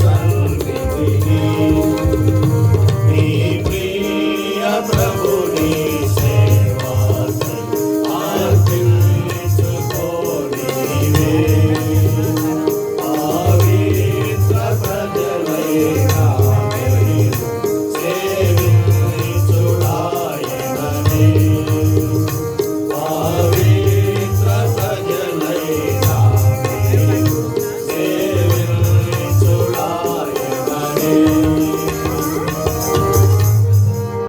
సన్నిధిని నీ ప్రియ ప్రభుని